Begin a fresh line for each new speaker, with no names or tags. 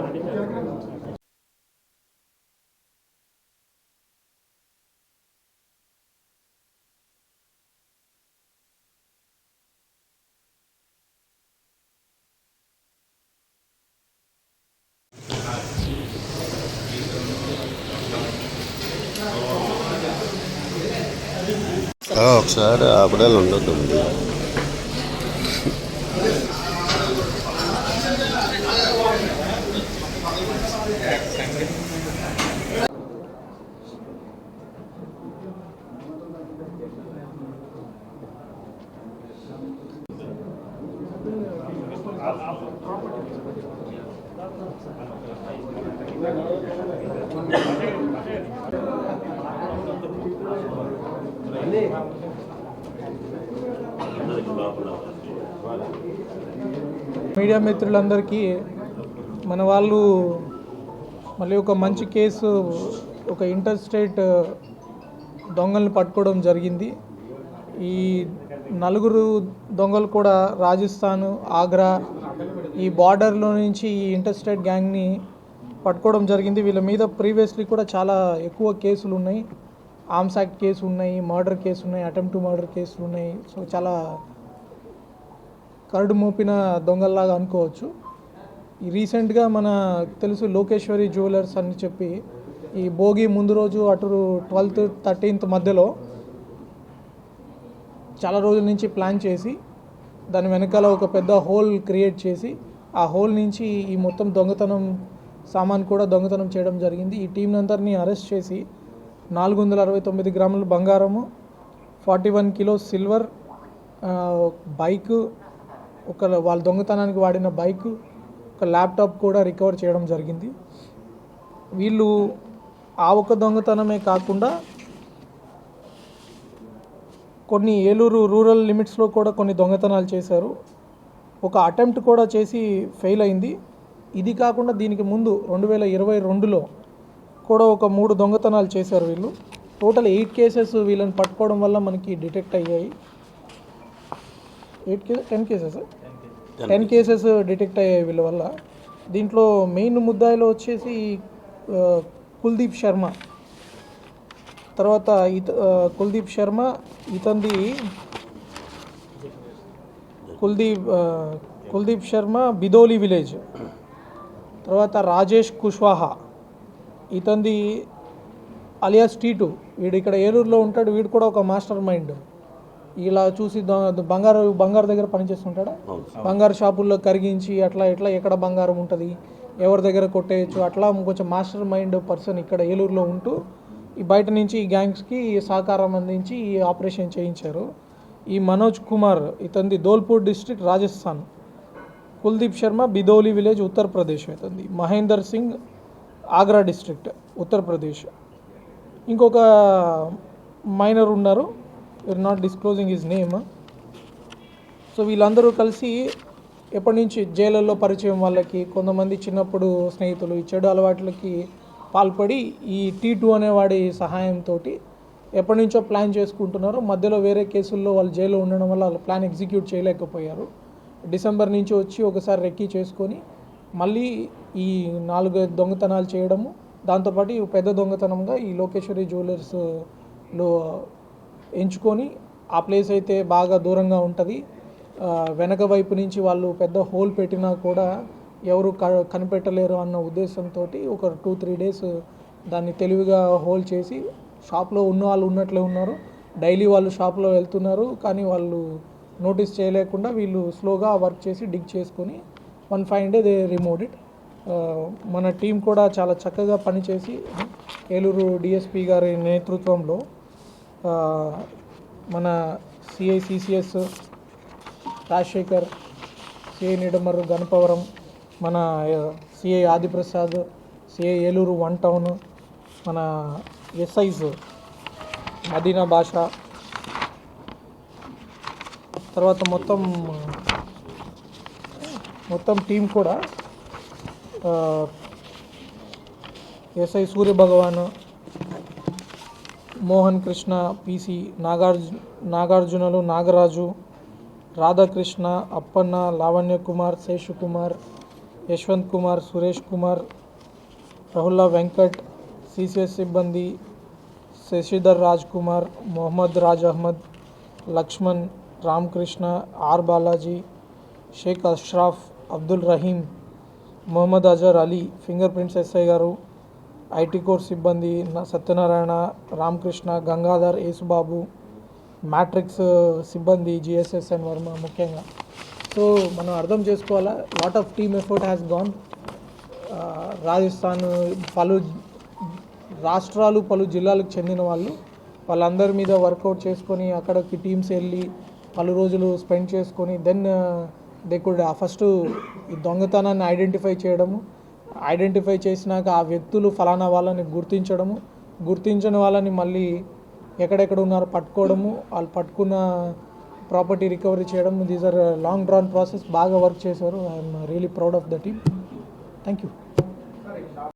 Oh,
saya ada apa dah
lontar tu? Media మిత్రులందరికీ మన వాళ్ళు మళ్ళీ ఒక మంచి కేసు ఒక ఇంటర్ స్టేట్ దొంగల్ని పట్టుకోవడం జరిగింది. ఈ నలుగురు దొంగలు కూడా రాజస్థాన్ ఆగ్రా ఈ బార్డర్లో నుంచి ఈ ఇంటర్స్టేట్ గ్యాంగ్ని పట్టుకోవడం జరిగింది. వీళ్ళ మీద ప్రీవియస్లీ కూడా చాలా ఎక్కువ కేసులు ఉన్నాయి. ఆర్మ్స్ యాక్ట్ కేసు ఉన్నాయి మర్డర్ కేసు ఉన్నాయి అటెంప్ట్ మర్డర్ కేసులు ఉన్నాయి. సో చాలా కరడు మోపిన దొంగల్లాగా అనుకోవచ్చు. ఈ రీసెంట్గా మన తెలుసు లోకేశ్వరి జ్యువెలర్స్ అని చెప్పి ఈ భోగి ముందు రోజు అటు ట్వెల్త్ థర్టీన్త్ మధ్యలో చాలా రోజుల నుంచి ప్లాన్ చేసి దాని వెనకాల ఒక పెద్ద హోల్ క్రియేట్ చేసి ఆ హోల్ నుంచి ఈ మొత్తం దొంగతనం సామాన్ కూడా దొంగతనం చేయడం జరిగింది. ఈ టీం అందరినీ అరెస్ట్ చేసి నాలుగు వందల అరవై తొమ్మిది గ్రాముల బంగారము forty one kilo silver bike ఒక వాళ్ళ దొంగతనానికి వాడిన బైక్ ఒక ల్యాప్టాప్ కూడా రికవర్ చేయడం జరిగింది. వీళ్ళు ఆ ఒక్క దొంగతనమే కాకుండా కొన్ని ఏలూరు రూరల్ లిమిట్స్లో కూడా కొన్ని దొంగతనాలు చేశారు. ఒక అటెంప్ట్ కూడా చేసి ఫెయిల్ అయింది. ఇది కాకుండా దీనికి ముందు రెండు వేల ఇరవై రెండులో కూడా ఒక మూడు దొంగతనాలు చేశారు వీళ్ళు. టోటల్ ఎయిట్ కేసెస్ వీళ్ళని పట్టుకోవడం వల్ల మనకి డిటెక్ట్ అయ్యాయి. Eight cases ten cases? Ten cases detect అయ్యాయి వీళ్ళ వల్ల. దీంట్లో మెయిన్ ముద్దాయిలో వచ్చేసి కుల్దీప్ శర్మ. తర్వాత ఇత కుల్దీప్ శర్మ ఇతంది కుల్దీప్ కుల్దీప్ శర్మ బిదోలి విలేజ్. తర్వాత రాజేష్ కుష్వాహా ఇతంది అలియాస్ టీటు. వీడు ఇక్కడ ఏలూరులో ఉంటాడు వీడు కూడా ఒక మాస్టర్ మైండ్. ఇలా చూసి బంగారు బంగారు దగ్గర పనిచేస్తుంటాడా బంగారు షాపుల్లో కరిగించి అట్లా ఇట్లా ఎక్కడ బంగారం ఉంటుంది? ఎవరి దగ్గర కొట్టేయచ్చు? అట్లా కొంచెం మాస్టర్ మైండ్ పర్సన్ ఇక్కడ ఏలూరులో ఉంటూ ఈ బయట నుంచి ఈ గ్యాంగ్స్కి సహకారం అందించి ఈ ఆపరేషన్ చేయించారు. ఈ మనోజ్ కుమార్ ఇతంది ధోల్పూర్ డిస్ట్రిక్ట్ రాజస్థాన్. కుల్దీప్ శర్మ బిదౌలి విలేజ్ ఉత్తరప్రదేశ్ అవుతుంది మహేందర్ సింగ్ ఆగ్రా డిస్ట్రిక్ట్ ఉత్తరప్రదేశ్. ఇంకొక మైనర్ ఉన్నారు. We're not disclosing his name so వీళ్ళందరూ కలిసి ఎప్పటి నుంచి జైళ్ళల్లో పరిచయం వాళ్ళకి కొంతమంది చిన్నప్పుడు స్నేహితులు ఈ చెడు అలవాట్లకి పాల్పడి ఈ టీ టూ అనేవాడి సహాయంతో ఎప్పటి నుంచో ప్లాన్ చేసుకుంటున్నారు. మధ్యలో వేరే కేసుల్లో వాళ్ళు జైల్లో ఉండడం వల్ల వాళ్ళు ప్లాన్ ఎగ్జిక్యూట్ చేయలేకపోయారు. డిసెంబర్ నుంచి వచ్చి ఒకసారి రెక్కీ చేసుకొని మళ్ళీ ఈ నాలుగు దొంగతనాలు చేయడము దాంతోపాటు పెద్ద దొంగతనంగా ఈ లోకేశ్వరి జ్యువెలర్స్లో ఎంచుకొని ఆ ప్లేస్ అయితే బాగా దూరంగా ఉంటుంది. వెనక వైపు నుంచి వాళ్ళు పెద్ద హోల్ పెట్టినా కూడా ఎవరు క- కనిపెట్టలేరు అన్న ఉద్దేశంతో ఒక టూ త్రీ డేస్ దాన్ని తెలివిగా హోల్డ్ చేసి షాప్లో ఉన్న వాళ్ళు ఉన్నట్లే ఉన్నారు. డైలీ వాళ్ళు షాప్లో వెళ్తున్నారు. కానీ వాళ్ళు నోటీస్ చేయలేకుండా వీళ్ళు స్లోగా వర్క్ చేసి డిగ్ చేసుకొని one five day they remove it. మన టీం కూడా చాలా చక్కగా పనిచేసి ఏలూరు డిఎస్పి గారి నేతృత్వంలో మన CI CCS Rajasekhar CI Nidamarru Ganapavaram మన CI Adiprasad CI Eluru one town మన ఎస్ఐస్ మదీనా భాష. తర్వాత మొత్తం మొత్తం టీం కూడా ఎస్ఐ సూర్య భగవాన్ మోహన్ కృష్ణ పిసి నాగార్జు నాగార్జునలు Nagaraju Radhakrishna Appanna Lavanya Kumar Seshu Kumar Yashwant Kumar Suresh Kumar రహుల్లా Venkat CCS సిబ్బంది Sashidhar Raj Kumar Mohammed Raj Ahmed Lakshman Ramakrishna R Balaji Sheikh Ashraf Abdul Rahim Mohammed Azhar Ali finger prints SI గారు IT core సిబ్బంది న- Satyanarayana Ramakrishna Gangadhar Yesubabu matrix సిబ్బంది GSS and Varma ముఖ్యంగా so మనం అర్థం చేసుకోవాలా? Lot of team effort has gone Rajasthan పలు రాష్ట్రాలు పలు జిల్లాలకు చెందిన వాళ్ళు వాళ్ళందరి మీద వర్కౌట్ చేసుకొని అక్కడికి టీమ్స్ వెళ్ళి పలు రోజులు స్పెండ్ చేసుకొని దెన్ దే కుడ్ ఫస్ట్ ఈ దొంగతనాన్ని ఐడెంటిఫై చేయడము ఐడెంటిఫై చేసినాక ఆ వ్యక్తులు ఫలానా వాళ్ళని గుర్తించడము గుర్తించిన వాళ్ళని మళ్ళీ ఎక్కడెక్కడ ఉన్నారో పట్టుకోవడము వాళ్ళు పట్టుకున్న ప్రాపర్టీ రికవరీ చేయడం these are long drawn process బాగా వర్క్ చేశారు. I'm really proud of the team thank you